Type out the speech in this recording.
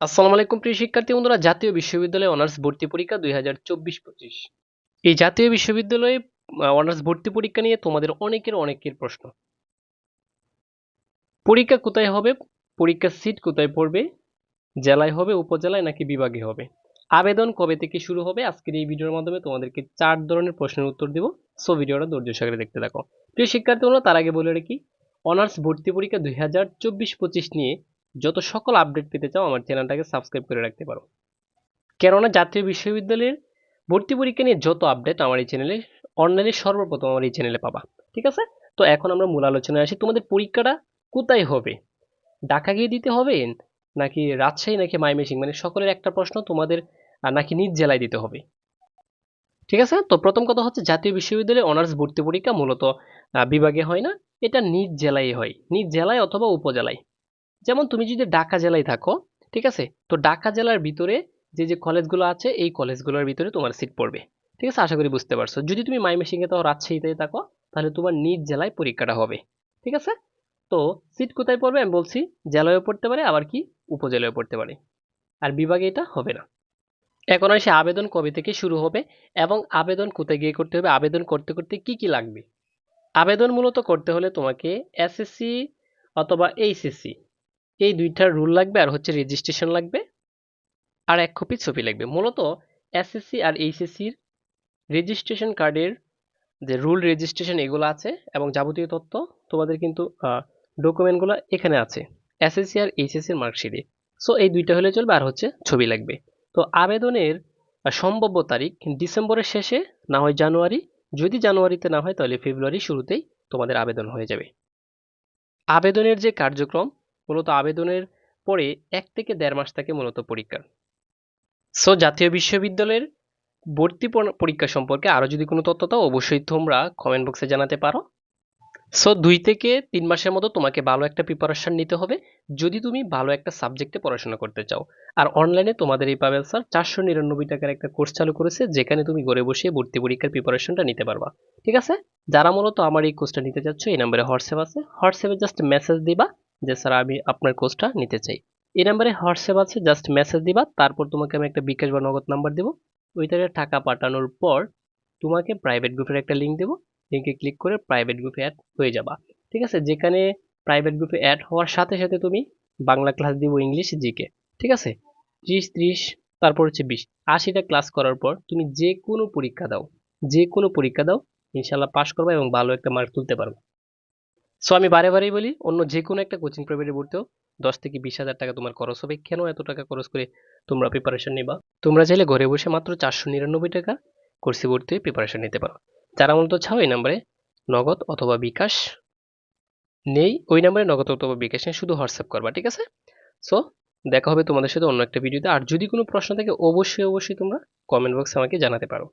আসসালামু আলাইকুম, প্রিয় শিক্ষার্থী বন্ধুরা। জাতীয় বিশ্ববিদ্যালয়ে অনার্স ভর্তি পরীক্ষা দুই হাজার চব্বিশ পঁচিশ। এই জাতীয় বিশ্ববিদ্যালয়ে অনার্স ভর্তি পরীক্ষা নিয়ে তোমাদের অনেকের অনেকের প্রশ্ন। পরীক্ষা কোথায় হবে? পরীক্ষার সিট কোথায় পড়বে? জেলায় হবে, উপজেলায়, নাকি বিভাগে হবে? আবেদন কবে থেকে শুরু হবে? আজকের এই ভিডিওর মাধ্যমে তোমাদেরকে চার ধরনের প্রশ্নের উত্তর দিব। সো ভিডিওটা ধৈর্য সহকারে দেখতে থাকো। প্রিয় শিক্ষার্থী বন্ধুরা, তার আগে বলে রাখি, অনার্স ভর্তি পরীক্ষা দুই হাজার চব্বিশ পঁচিশ নিয়ে যত সকল আপডেট পেতে চাও, আমার চ্যানেলটাকে সাবস্ক্রাইব করে রাখতে পারো। কেননা জাতীয় বিশ্ববিদ্যালয়ের ভর্তি পরীক্ষা নিয়ে যত আপডেট আমার এই চ্যানেলে অনলাইনে সর্বপ্রথম আমার এই চ্যানেলে পাবা। ঠিক আছে? তো এখন আমরা মূল আলোচনায় আসি। তোমাদের পরীক্ষাটা কোথায় হবে? ঢাকা গিয়ে দিতে হবে, নাকি রাজশাহী, নাকি মাইমেসিং মানে সকলের একটা প্রশ্ন তোমাদের নাকি নিজ জেলায় দিতে হবে? ঠিক আছে? তো প্রথম কথা হচ্ছে, জাতীয় বিশ্ববিদ্যালয়ে অনার্স ভর্তি পরীক্ষা মূলত বিভাগে হয় না, এটা নিজ জেলায় হয়। নিজ জেলায় অথবা উপজেলায়। যেমন তুমি যদি ঢাকা জেলায় থাকো, ঠিক আছে? তো ঢাকা জেলার ভিতরে যে যে কলেজগুলো আছে, এই কলেজগুলোর ভিতরে তোমার সিট পড়বে। ঠিক আছে? আশা করি বুঝতে পারছ। যদি তুমি মাইমেসিংয়ে থাকো রাজশাহীতে থাকো, তাহলে তোমার নিজ জেলায় পরীক্ষাটা হবে। ঠিক আছে? তো সিট কোথায় পড়বে? আমি বলছি, জেলায়ও পড়তে পারে, আবার কি? উপজেলায়ও পড়তে পারে। আর বিভাগে এটা হবে না। এখন আসে আবেদন কবে থেকে শুরু হবে এবং আবেদন কোথায় গিয়ে করতে হবে? আবেদন করতে করতে কি কি লাগবে? আবেদন মূলত করতে হলে তোমাকে এসএসসি অথবা এইচএসসি এই দুইটার রুল লাগবে আর হচ্ছে রেজিস্ট্রেশন লাগবে। আর এক কপি ছবি লাগবে। মূলত এসএসসি আর এইচএসসির রেজিস্ট্রেশন কার্ডের যে রুল রেজিস্ট্রেশন এগুলো আছে এবং যাবতীয় তথ্য তোমাদের কিন্তু ডকুমেন্টগুলো এখানে আছে। এসএসসি আর এইচএসসির মার্কশিটে সো এই দুইটা হলে চলবে আর হচ্ছে ছবি লাগবে। তো আবেদনের সম্ভাব্য তারিখ ডিসেম্বরের শেষে না হয় জানুয়ারি। যদি জানুয়ারিতে না হয় তাহলে ফেব্রুয়ারি শুরুতেই তোমাদের আবেদন হয়ে যাবে। আবেদনের যে কার্যক্রম মূলত আবেদনের পরে এক থেকে দেড় মাস থাকে মূলত পরীক্ষা। সো জাতীয় বিশ্ববিদ্যালয়ের ভর্তি পরীক্ষা সম্পর্কে আরও যদি কোনো তথ্য দাও, অবশ্যই তোমরা কমেন্ট বক্সে জানাতে পারো। সো দুই থেকে তিন মাসের মতো তোমাকে ভালো একটা প্রিপারেশন নিতে হবে। যদি তুমি ভালো একটা সাবজেক্টে পড়াশোনা করতে চাও। আর অনলাইনে তোমাদের এই পাবেল স্যার চারশো নিরানব্বই টাকার একটা কোর্স চালু করেছে, যেখানে তুমি ঘরে বসে ভর্তি পরীক্ষার প্রিপারেশনটা নিতে পারবা। ঠিক আছে? যারা মূলত আমার এই কোর্সটা নিতে চাচ্ছ, এই নাম্বারে হোয়াটসঅ্যাপ আছে। হোয়াটসঅ্যাপে জাস্ট মেসেজ দিবা। যে, স্যার, আমি আপনার কোর্সটা নিতে চাই। এই নাম্বারে হোয়াটসঅ্যাপ আছে, জাস্ট মেসেজ দিবা, তারপর তোমাকে আমি একটা বিকাশ বা নগদ নাম্বার দেবো। ওইটারে টাকা পাঠানোর পর তোমাকে প্রাইভেট গ্রুপের একটা লিঙ্ক দেবো। লিঙ্কে ক্লিক করে প্রাইভেট গ্রুপে অ্যাড হয়ে যাবা। ঠিক আছে? যেখানে প্রাইভেট গ্রুপে অ্যাড হওয়ার সাথে সাথে তুমি বাংলা ক্লাস দিব ইংলিশ জিকে। ঠিক আছে? ত্রিশ ত্রিশ, তারপর হচ্ছে বিশ। আশিটা ক্লাস করার পর তুমি যে কোনো পরীক্ষা দাও। যে কোনো পরীক্ষা দাও ইনশাল্লাহ পাশ করবা এবং ভালো একটা মার্ক তুলতে পারবে। সো আমি বারে বারেই বলি, অন্য যে কোনো একটা কোচিং প্রাইভেটে ভর্তিও দশ থেকে বিশ হাজার টাকা তোমার খরচ হবে। কেন এত টাকা খরচ করে তোমরা প্রিপারেশন নিবা? তোমরা চাইলে ঘরে বসে মাত্র চারশো নিরানব্বই টাকা কোর্সে ভর্তি হয়ে প্রিপারেশন নিতে পারো। যারা মূলত চাও এই নাম্বারে নগদ অথবা বিকাশ নেই, ওই নাম্বারে নগদ অথবা বিকাশ নেই, শুধু হোয়াটসঅ্যাপ করবা, ঠিক আছে? সো দেখা হবে তোমাদের সাথে অন্য একটা ভিডিওতে আর যদি কোনো প্রশ্ন থাকে, অবশ্যই অবশ্যই তোমরা কমেন্ট বক্সে আমাকে জানাতে পারো।